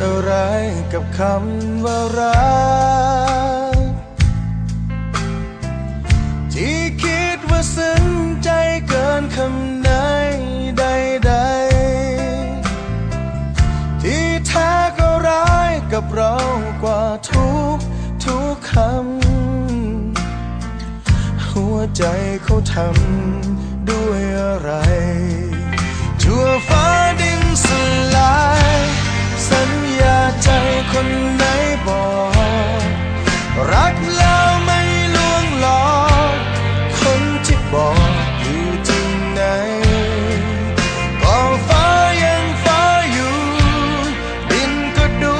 อะไรกับคำว่ารัก ที่คิดว่าซึ้งใจเกินคำไหนใดๆ ที่แท้ก็ร้ายกับเรากว่าทุกทุกคำ หัวใจเขาทำด้วยอะไรชั่ว คนไหนบอก รักแล้วไม่ลวงหลอก คนที่บอกอยู่ที่ไหนก็ฟ้ายังฟ้าอยู่ ดินก็ดู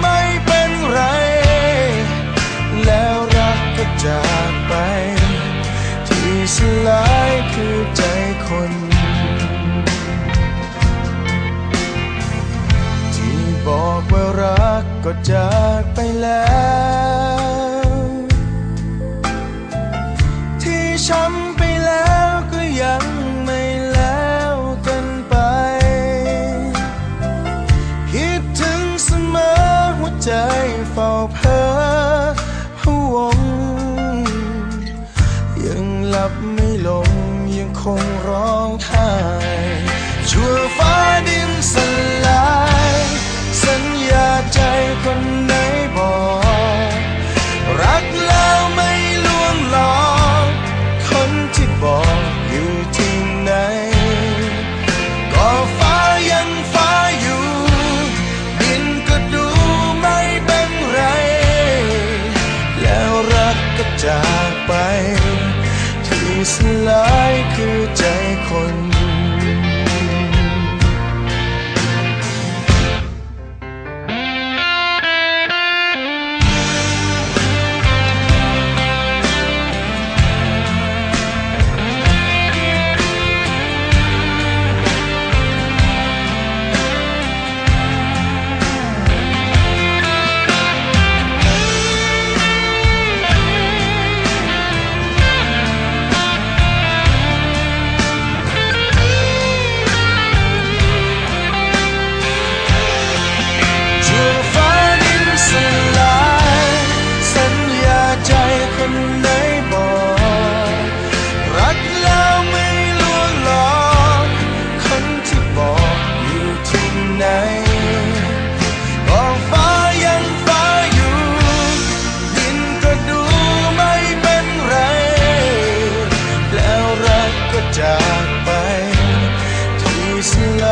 ไม่เป็นไร แล้วรักก็จากไป ที่สลายคือใจคน จากไปแล้ว ที่สล ที่